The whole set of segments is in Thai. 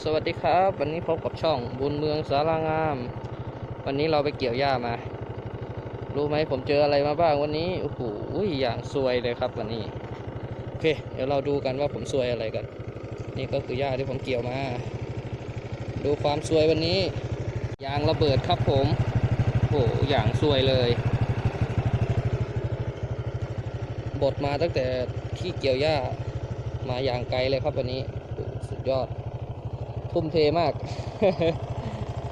สวัสดีครับ วันนี้พบกับช่องบุญเมืองสารางาม วันนี้เราไปเกี่ยวหญ้ามา รู้ไหมผมเจออะไรมาบ้างวันนี้โอ้โหอย่างซวยเลยครับวันนี้โอเค เดี๋ยวเราดูกันว่าผมซวยอะไรกัน นี่ก็คือหญ้าที่ผมเกี่ยวมา ดูความซวยวันนี้ยางระเบิดครับผมโอ้โหอย่างซวยเลย บดมาตั้งแต่ที่เกี่ยวหญ้ามาอย่างไกลเลยครับวันนี้สุดยอด ทุ่มเทมาก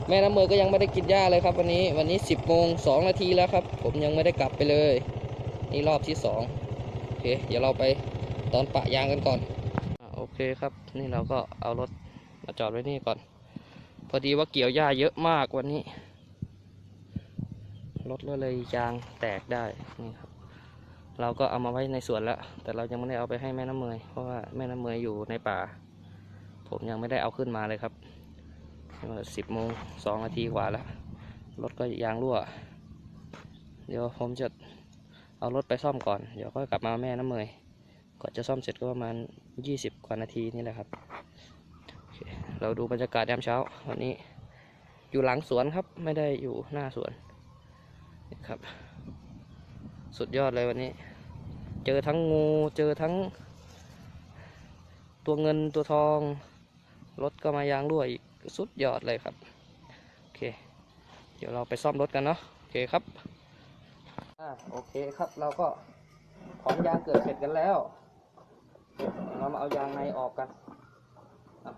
แม่น้ำเมยก็ยังไม่ได้กินหญ้าเลยครับ วันนี้วันนี้10โมง2นาทีแล้วครับ ผมยังไม่ได้กลับไปเลย นี่รอบที่2โอเค เดี๋ยวเราไปตอนปะยางกันก่อนอโอเคครับ นี่เราก็เอารถมาจอดไว้นี่ก่อน พอดีว่าเกี่ยวหญ้าเยอะมากวันนี้รถเลยยางแตกได้นี่ครับเราก็เอามาไว้ในสวนแล้ว แต่เรายังไม่ได้เอาไปให้แม่น้ำเมยเพราะว่าแม่น้ำเมยอยู่ในป่า ผมยังไม่ได้เอาขึ้นมาเลยครับสิบโมงสองนาทีกว่าแล้ว รถก็ยางรั่ว เดี๋ยวผมจะเอารถไปซ่อมก่อน เดี๋ยวก็กลับมาแม่น้ำเมยก่อนจะซ่อมเสร็จก็ประมาณยี่สิบกว่านาทีนี่แหละครับ เราดูบรรยากาศยามเช้าวันนี้ อยู่หลังสวนครับ ไม่ได้อยู่หน้าสวนนะครับ สุดยอดเลยวันนี้ เจอทั้งงู เจอทั้ง ตัวเงินตัวทอง รถก็มายางรั่วอีกสุดยอดเลยครับ โอเค เดี๋ยวเราไปซ่อมรถกันเนาะโอเคครับอ่าโอเคครับเราก็ของยางเกิดเสร็จกันแล้ว เรามาเอายางในออกกัน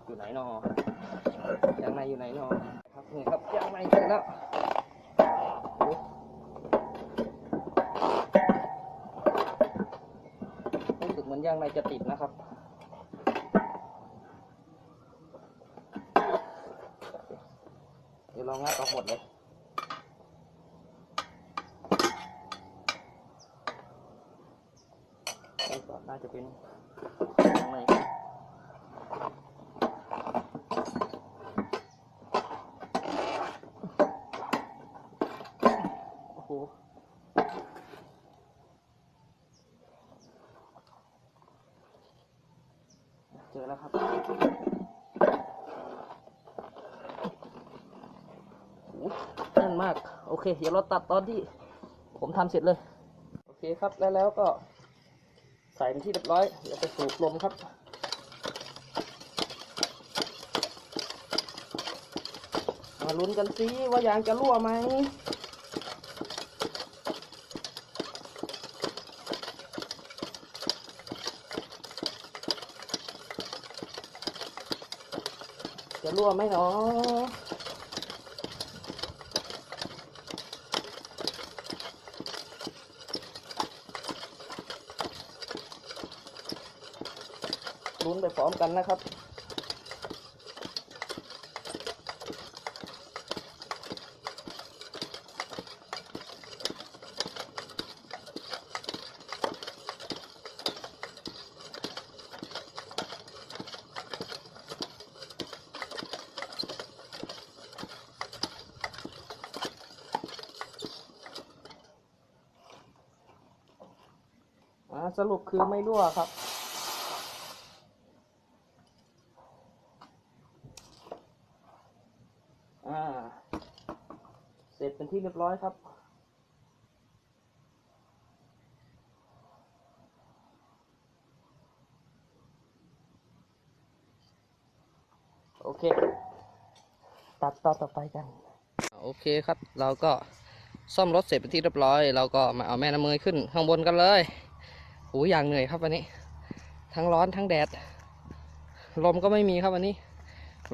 อยู่ไหนนอยางในอยู่ไหนนอครับนี่ครับยางในเสร็จแล้วรู้สึกเหมือนยางในจะติดนะครับ ดี๋ยวเรางัดออกหมดเลยนี่ก่อนน่าจะเป็นข้างในโอ้โหเจอแล้วครับ โอ้ยแน่น มาก โอเค เดี๋ยวเราตัดตอนที่ผมทำเสร็จเลย โอเคครับแล้วแล้วก็ใส่เป็นที่เรียบร้อยเดี๋ยวไปสูบลมครับมาลุ้นกันสิว่ายางจะรั่วไหมจะรั่วไหมเนาะ นไปพร้อมกันนะครับ สรุปคือไม่รั่วครับ อ่า เสร็จเป็น ที่เรียบร้อยครับ โอเค ตัดต่อต่อไปกัน โอเคครับ เราก็ซ่อมรถเสร็จเป็นที่เรียบร้อย เราก็มาเอาแม่น้ำเมยขึ้นข้างบนกันเลยหูอย่างเหนื่อยครับวันนี้ ทั้งร้อนทั้งแดด ลมก็ไม่มีครับวันนี้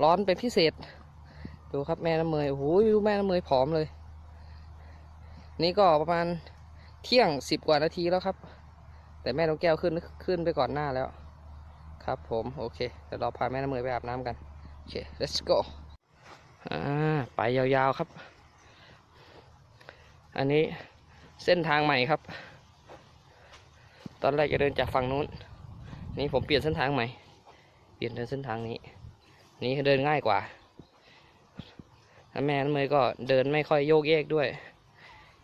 ร้อนเป็นพิเศษ ดูครับแม่น้ำเมยโอ้โหดูแม่น้ำเมยผอมเลย นี่ก็ประมาณเที่ยงสิบกว่านาทีแล้วครับ แต่แม่นกแก้วขึ้นขึ้นไปก่อนหน้าแล้ว ครับผมโอเคเดี๋ยวเราพาแม่น้ำเมยไปอาบน้ำกันโอเค let's go อ่าไปยาวๆครับ อันนี้เส้นทางใหม่ครับ ตอนแรกจะเดินจากฝั่งนู้น นี่ผมเปลี่ยนเส้นทางใหม่ เปลี่ยนเดินเส้นทางนี้ นี้เดินง่ายกว่าแล้วแม่น้ำเมยก็เดินไม่ค่อยโยกเยกด้วย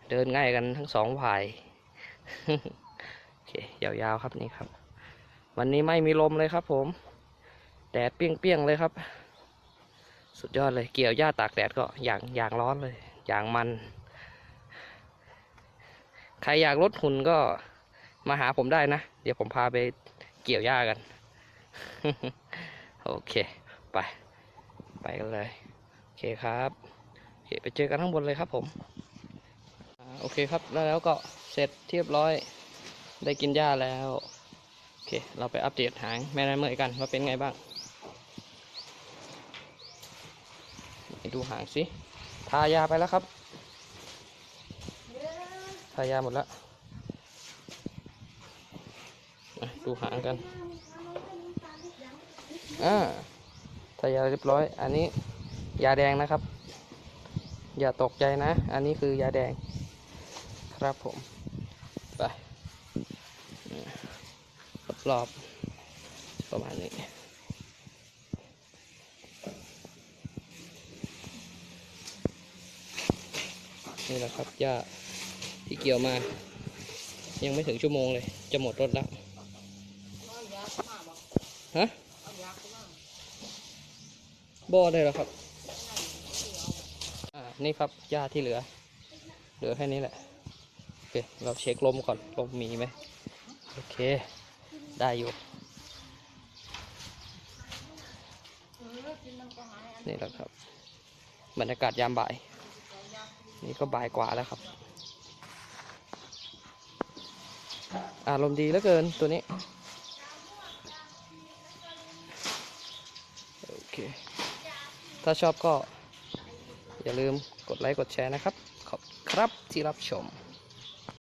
เดินง่ายกันทั้งสองฝ่ายโอเคยาวๆครับนี่ครับ วันนี้ไม่มีลมเลยครับ ผม แดดเปรี้ยงๆเลยครับ สุดยอดเลยเกี่ยวหญ้าตากแดดก็อย่างอย่างร้อนเลยอย่างมัน ใครอยากลดหุ่นก็มาหาผมได้นะ เดี๋ยวผมพาไปเกี่ยวหญ้ากัน โอเค ไป ไปกันเลย โอเคครับโอเคไปเจอกันข้างบนเลยครับผม โอเคครับแล้วแล้วก็เสร็จเรียบร้อยได้กินหญ้าแล้ว โอเค เราไปอัปเดตหางแม่นายเมยกันว่าเป็นไงบ้างไปดูหางสิทายาไปแล้วครับ ทายาหมดแล้วอะดูหางกันอ่าทายาเรียบร้อย อันนี้ยาแดงนะครับ อย่าตกใจนะ อันนี้คือยาแดง ครับผม ไปอืมรอบๆประมาณนี้นี่แหละครับหญ้าที่เกี่ยวมา ยังไม่ถึงชั่วโมงเลย จะหมดรถแล้วฮะบ่อได้แล้วครับ อ่า นี่ครับหญ้าที่เหลือ เหลือแค่นี้แหละ เราเช็คลมก่อน ลมมีไหมโอเค ได้อยู่ นี่แหละครับ บรรยากาศยามบ่าย นี่ก็บ่ายกว่าแล้วครับ อารมณ์ดีเหลือเกินตัวนี้ โอเค ถ้าชอบก็อย่าลืมกดไลค์ กดแชร์นะครับ ขอบครับที่รับชม